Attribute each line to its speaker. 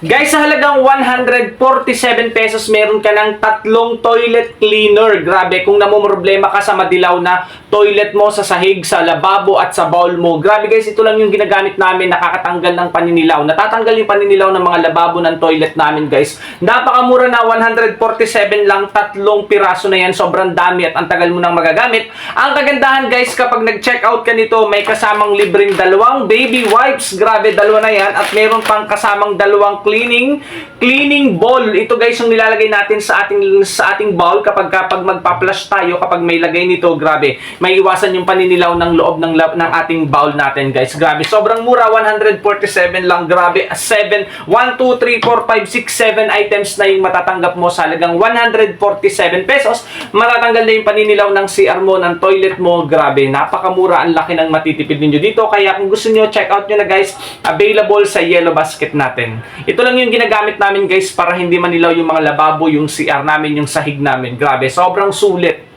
Speaker 1: Guys, sa halagang 147 pesos, meron ka ng tatlong toilet cleaner. Grabe, kung namumroblema ka sa madilaw na toilet mo sa sahig, sa lababo at sa bowl mo. Grabe guys, ito lang yung ginagamit namin, nakakatanggal ng paninilaw. Natatanggal yung paninilaw ng mga lababo ng toilet namin guys. Napakamura na 147 lang, tatlong piraso na yan. Sobrang dami at ang tagal mo nang magagamit. Ang kagandahan guys, kapag nag-check out ka nito, may kasamang libreng dalawang baby wipes. Grabe, dalawa na yan. At meron pang kasamang dalawang cleaning cleaning bowl. Ito guys yung nilalagay natin sa ating sa ating bowl kapag kapag magpa-flush tayo kapag may lagay nito, grabe. May iwasan yung paninilaw ng loob ng ng ating bowl natin, guys. Grabe, sobrang mura, 147 lang. Grabe, 7 1 2 3 4 5 6 7 items na yung matatanggap mo sa halagang 147 pesos. Matatanggal na yung paninilaw ng CR mo, ng toilet mo. Grabe, napakamura. Ang laki ng matitipid ninyo dito. Kaya kung gusto niyo check out nyo na guys, available sa yellow basket natin. Ito lang yung ginagamit namin guys para hindi manilaw yung mga lababo, yung CR namin, yung sahig namin. Grabe, sobrang sulit.